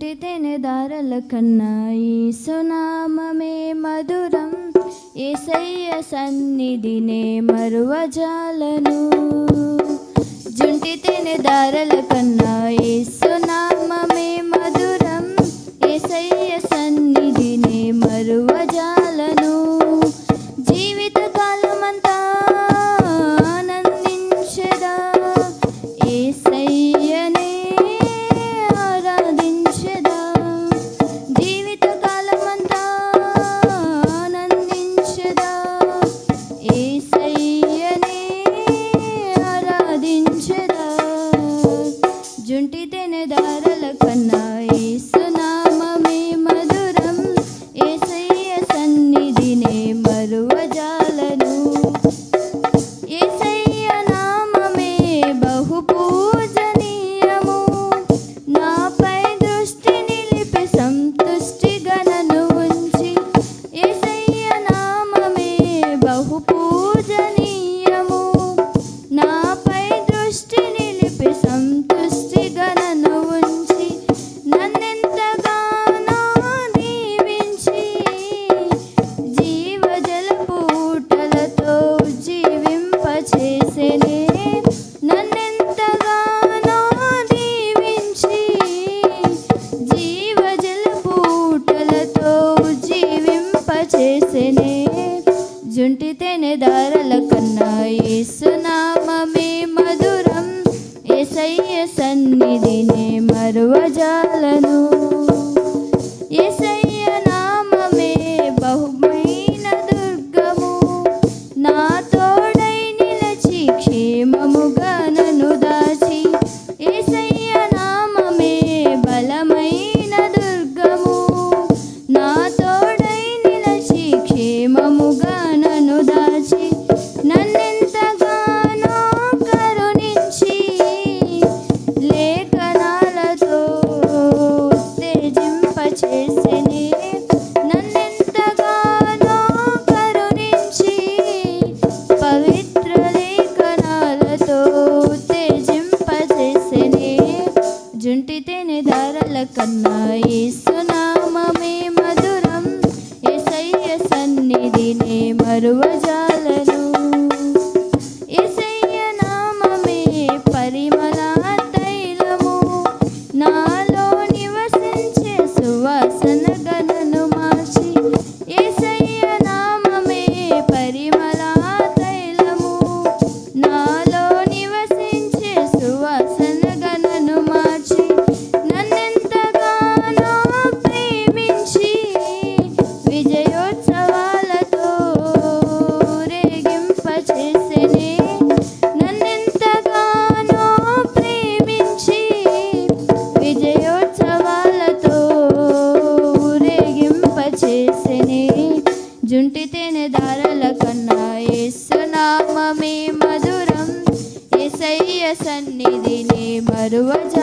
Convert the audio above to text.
తినె దారల కన్నా ఈసునామే మధురం. ఏసయ్య సన్నిధినే మరువజాలను. జుంటి తినె దారల కన్నా ఈసున చేసెనే నన్నెంతగానో దీవించి జీవజల పూటలతో మధురం. సన్నిధినే మరువజాలను Right away. Давайте